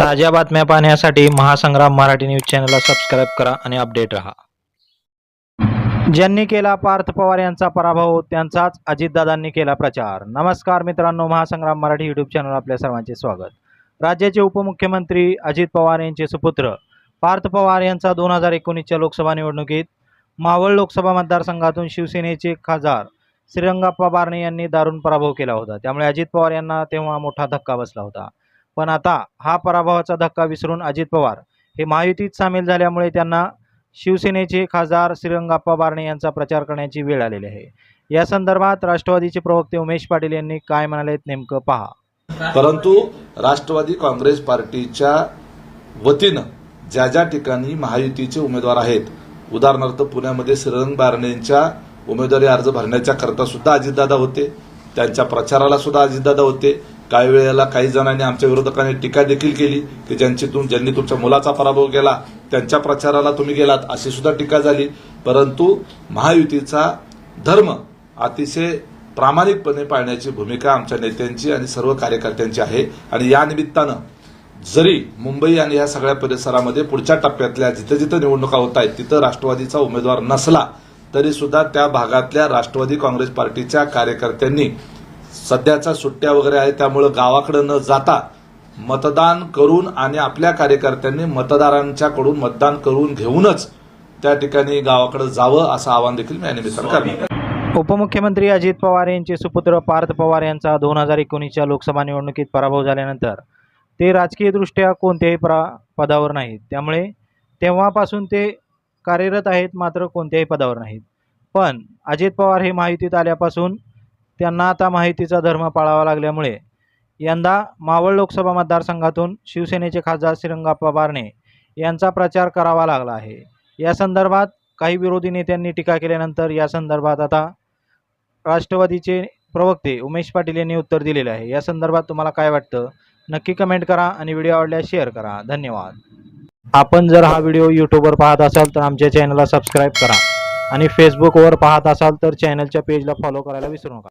ताज्या बातम्या पाहण्यासाठी महासंग्राम मराठी न्यूज चॅनलला सबस्क्राईब करा आणि अपडेट रहा. ज्यांनी केला पार्थ पवार यांचा पराभव त्यांचाच अजितदादांनी केला प्रचार. नमस्कार मित्रांनो महासंग्राम मराठी यूट्यूब चॅनल आपल्या सर्वांचे स्वागत. राज्याचे उपमुख्यमंत्री अजित पवार यांचे सुपुत्र पार्थ पवार यांचा दोन हजार एकोणीसच्या लोकसभा निवडणुकीत मावळ लोकसभा मतदारसंघातून शिवसेनेचे खासदार श्रीरंगाप्पा बारणे यांनी दारुण पराभव केला होता. त्यामुळे अजित पवार यांना तेव्हा मोठा धक्का बसला होता. पण आता हा पराभवाचा धक्का विसरून अजित पवार हे महायुतीत सामील झाल्यामुळे त्यांना शिवसेनेचे खासदार श्रीरंगाप्पा बारणे यांचा प्रचार करण्याची वेळ आलेली आहे. या संदर्भात राष्ट्रवादीचे प्रवक्ते उमेश पाटील यांनी काय म्हणालेत नेमकं पहा. परंतु राष्ट्रवादी काँग्रेस पार्टीच्या वतीनं ज्या ज्या ठिकाणी महायुतीचे उमेदवार आहेत उदाहरणार्थ पुण्यामध्ये श्रीरंग बारणेंच्या उमेदवारी अर्ज भरण्याच्या करता सुद्धा अजितदादा होते त्यांच्या प्रचाराला सुद्धा अजितदादा होते काही वेळेला काही जणांनी आमच्या विरोधकांनी टीका देखील केली की ज्यांची तुम ज्यांनी तुमच्या मुलाचा पराभव केला त्यांच्या प्रचाराला तुम्ही गेलात अशी सुद्धा टीका झाली. परंतु महायुतीचा धर्म अतिशय प्रामाणिकपणे पाळण्याची भूमिका आमच्या नेत्यांची आणि सर्व कार्यकर्त्यांची आहे. आणि या निमित्तानं जरी मुंबई आणि या सगळ्या परिसरामध्ये पुढच्या टप्प्यातल्या जिथं जिथं निवडणुका होत आहेत तिथं राष्ट्रवादीचा उमेदवार नसला तरी सुद्धा त्या भागातल्या राष्ट्रवादी काँग्रेस पार्टीच्या कार्यकर्त्यांनी सध्याच्या सुट्ट्या वगैरे आहेत त्यामुळं गावाकडे न जाता मतदान करून आणि आपल्या कार्यकर्त्यांनी मतदारांच्याकडून मतदान करून घेऊनच त्या ठिकाणी गावाकडे जावं असं आवाहन देखील मी या निमित्तानं करणार. उपमुख्यमंत्री अजित पवार यांचे सुपुत्र पार्थ पवार यांचा दोन हजार एकोणीसच्या लोकसभा निवडणुकीत पराभव झाल्यानंतर ते राजकीयदृष्ट्या कोणत्याही प्रा पदावर नाहीत. त्यामुळे तेव्हापासून ते कार्यरत आहेत मात्र कोणत्याही पदावर नाहीत. पण अजित पवार हे माहितीत आल्यापासून त्यांना आता माहितीचा धर्म पाळावा लागल्यामुळे यंदा मावळ लोकसभा मतदारसंघातून शिवसेनेचे खासदार श्रीरंगाप्पा बारणे यांचा प्रचार करावा लागला आहे. या संदर्भात काही विरोधी नेत्यांनी टीका केल्यानंतर या संदर्भात आता राष्ट्रवादीचे प्रवक्ते उमेश पाटील यांनी उत्तर दिलेले आहे. या संदर्भात तुम्हाला काय वाटतं? नक्की कमेंट करा आणि व्हिडिओ आवडल्यास शेअर करा. धन्यवाद. आपण जर हा व्हिडिओ यूट्यूबवर पाहत असाल तर आमच्या चॅनलला सबस्क्राईब करा आणि फेसबुकवर पाहत असाल तर चॅनलच्या पेजला फॉलो करायला विसरू नका.